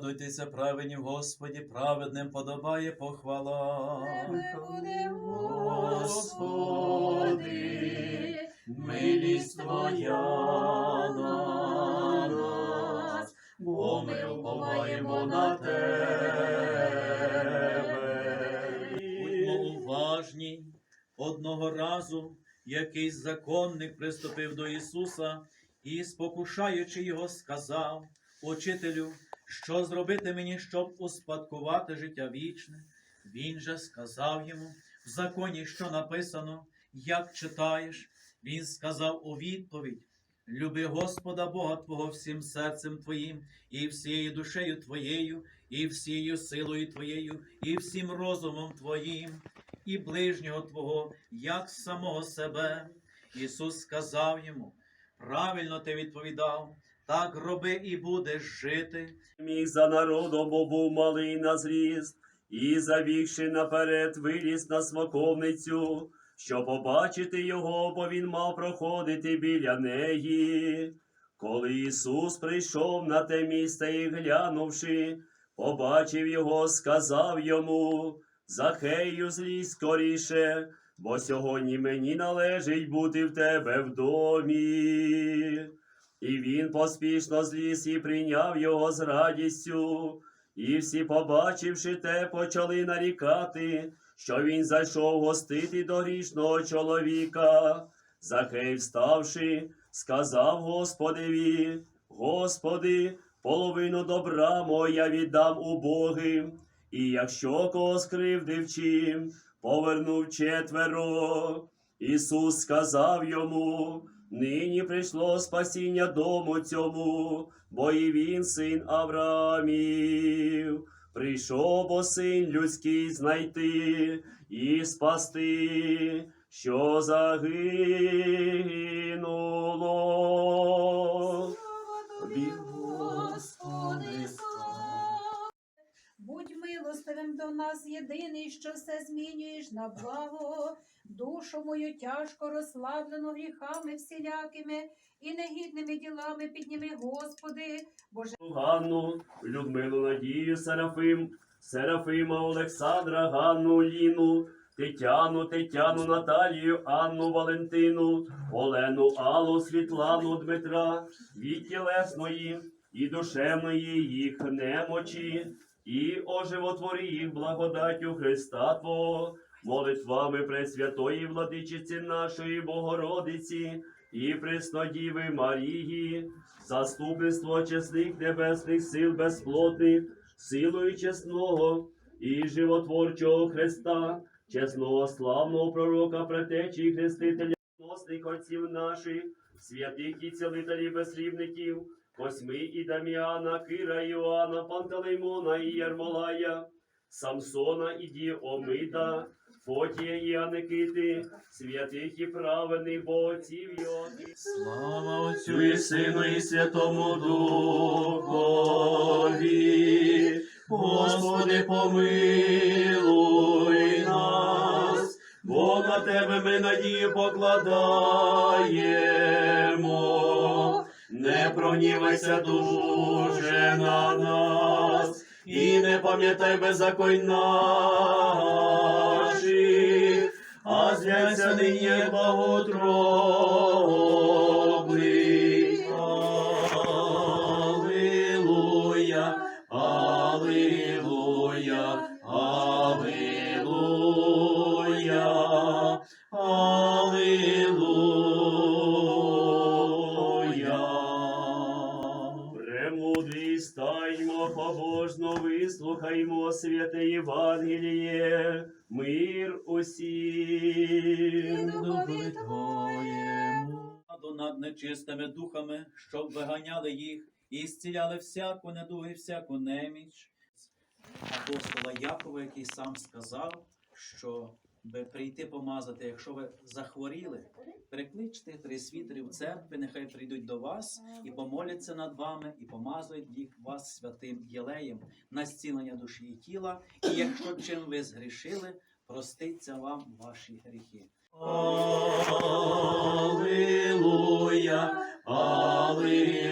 Радуйтеся, праведні в Господі, праведним подобає похвала. Тебе буде, Господи, милість Твоя на нас, бо ми уповаємо на Тебе. Будьмо уважні. Одного разу якийсь законник приступив до Ісуса і, спокушаючи його, сказав: Учителю, що зробити мені, щоб успадкувати життя вічне? Він же сказав йому в законі, що написано, як читаєш, він сказав у відповідь: Люби Господа Бога Твого всім серцем Твоїм, і всією душею Твоєю, і всією силою Твоєю, і всім розумом Твоїм, і ближнього Твого, як самого себе. Ісус сказав йому: правильно ти відповідав, так роби і будеш жити. Міг за народом, бо був малий на зріст, і завівши наперед, виліз на смоковницю, щоб побачити його, бо він мав проходити біля неї. Коли Ісус прийшов на те місце і глянувши, побачив його, сказав йому: Захею, злізь скоріше, бо сьогодні мені належить бути в тебе в домі. І він поспішно зліз і прийняв його з радістю. І всі, побачивши те, почали нарікати, що він зайшов гостити до грішного чоловіка. Захей, вставши, сказав Господеві, Господи, половину добра моя віддам убогим, і якщо кого скривдив чим, повернув четверо. Ісус сказав йому, нині прийшло спасіння дому цьому, бо і він син Авраамів. Прийшов бо син людський знайти і спасти, що загинуло. Нас, єдиний, що все змінюєш на благо, душу мою тяжко розслаблену гріхами всілякими і негідними ділами підніми, Господи, Боже. Ганну, Людмилу Надію Серафим, Серафима Олександра, Ганну Ліну, Тетяну, Тетяну, Наталію, Анну Валентину, Олену, Аллу, Світлану, Дмитра, від тілесної і душевної їх немочі, і оживотвори їх благодаттю Христа Твого, молитвами Пресвятої Владичиці нашої Богородиці і Преснодіви Марії, заступництво чесних небесних сил безплотних, силою чесного і животворчого Христа, чесного славного пророка, претечі і хрестителя, носних отців наших, святих і цілителів безслівників, Косьми і Даміана, Кира, Іоанна, Пантелеймона і Єрмолая, Самсона і Діомида, Фотія і Аникити, святих і праведних богоців його. Слава Отцю і Сину, і Святому Духові. Господи, помилуй нас, бо на Тебе ми надію покладаємо. Не пронівайся дуже на нас, і не пам'ятай беззаконь наших, а зляться нині благотробний. Аллилуйя, Аллилуйя, Аллилуйя, Премудрий стаймо, побожно вислухаймо святе Євангеліє, мир усім. Духові Твоєму. Над нечистими духами, щоб виганяли їх і зціляли всяку недугу і всяку неміч. Апостола Якова, який сам сказав, що би прийти помазати, якщо ви захворіли, перекличте три світерів церкви, нехай прийдуть до вас і помоляться над вами, і помазують їх вас святим єлеєм на зцілення душі і тіла. І якщо чим ви згрішили, проститься вам ваші гріхи. Аллилуйя, Алілуя,